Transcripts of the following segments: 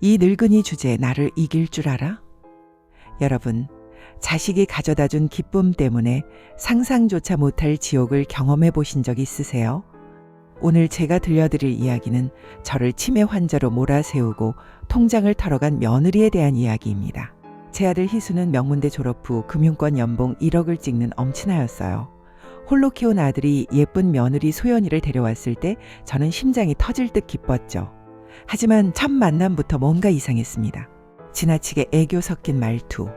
이 늙은이 주제에 나를 이길 줄 알아? 여러분, 자식이 가져다 준 기쁨 때문에 상상조차 못할 지옥을 경험해 보신 적 있으세요? 오늘 제가 들려드릴 이야기는 저를 치매 환자로 몰아세우고 통장을 털어간 며느리에 대한 이야기입니다. 제 아들 희수는 명문대 졸업 후 금융권 연봉 1억을 찍는 엄친아였어요. 홀로 키운 아들이 예쁜 며느리 소연이를 데려왔을 때 저는 심장이 터질 듯 기뻤죠. 하지만 첫 만남부터 뭔가 이상했습니다. 지나치게 애교 섞인 말투,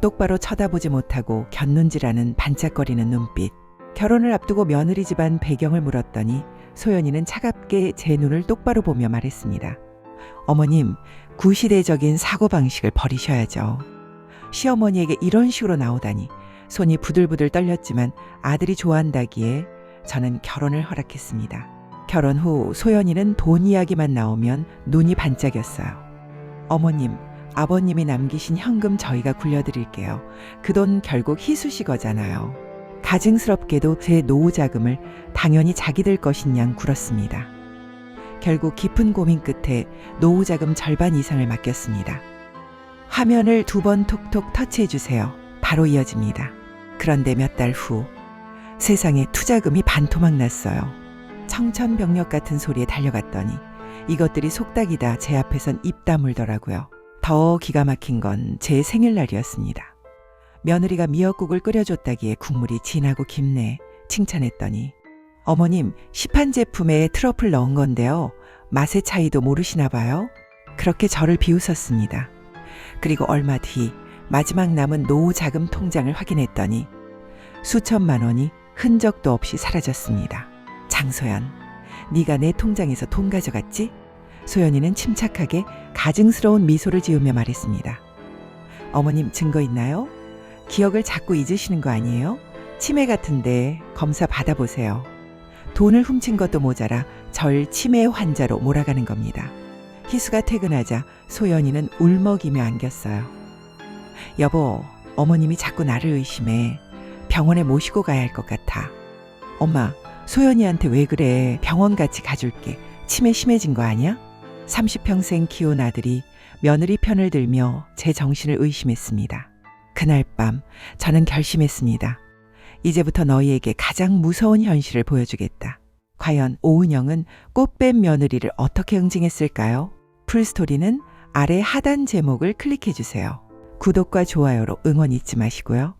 똑바로 쳐다보지 못하고 곁눈질하는 반짝거리는 눈빛. 결혼을 앞두고 며느리 집안 배경을 물었더니 소연이는 차갑게 제 눈을 똑바로 보며 말했습니다. 어머님, 구시대적인 사고방식을 버리셔야죠. 시어머니에게 이런 식으로 나오다니 손이 부들부들 떨렸지만 아들이 좋아한다기에 저는 결혼을 허락했습니다. 결혼 후 소연이는 돈 이야기만 나오면 눈이 반짝였어요. 어머님, 아버님이 남기신 현금 저희가 굴려드릴게요. 그 돈 결국 희수 씨 거잖아요. 가증스럽게도 제 노후 자금을 당연히 자기들 것인 양 굴었습니다. 결국 깊은 고민 끝에 노후 자금 절반 이상을 맡겼습니다. 화면을 두 번 톡톡 터치해 주세요. 바로 이어집니다. 그런데 몇 달 후 세상에 투자금이 반토막 났어요. 청천벽력 같은 소리에 달려갔더니 이것들이 속닥이다 제 앞에선 입 다물더라고요. 더 기가 막힌 건 제 생일날이었습니다. 며느리가 미역국을 끓여줬다기에 국물이 진하고 깊네 칭찬했더니 어머님 시판 제품에 트러플 넣은 건데요. 맛의 차이도 모르시나 봐요. 그렇게 저를 비웃었습니다. 그리고 얼마 뒤 마지막 남은 노후 자금 통장을 확인했더니 수천만 원이 흔적도 없이 사라졌습니다. 장소연, 네가 내 통장에서 돈 가져갔지? 소연이는 침착하게 가증스러운 미소를 지으며 말했습니다. 어머님 증거 있나요? 기억을 자꾸 잊으시는 거 아니에요? 치매 같은데 검사 받아보세요. 돈을 훔친 것도 모자라 절 치매 환자로 몰아가는 겁니다. 희수가 퇴근하자 소연이는 울먹이며 안겼어요. 여보, 어머님이 자꾸 나를 의심해. 병원에 모시고 가야 할 것 같아. 엄마, 소연이한테 왜 그래? 병원 같이 가줄게. 치매 심해진 거 아니야? 30평생 키운 아들이 며느리 편을 들며 제 정신을 의심했습니다. 그날 밤 저는 결심했습니다. 이제부터 너희에게 가장 무서운 현실을 보여주겠다. 과연 오은영은 꽃뱀 며느리를 어떻게 응징했을까요? 풀스토리는 아래 하단 제목을 클릭해 주세요. 구독과 좋아요로 응원 잊지 마시고요.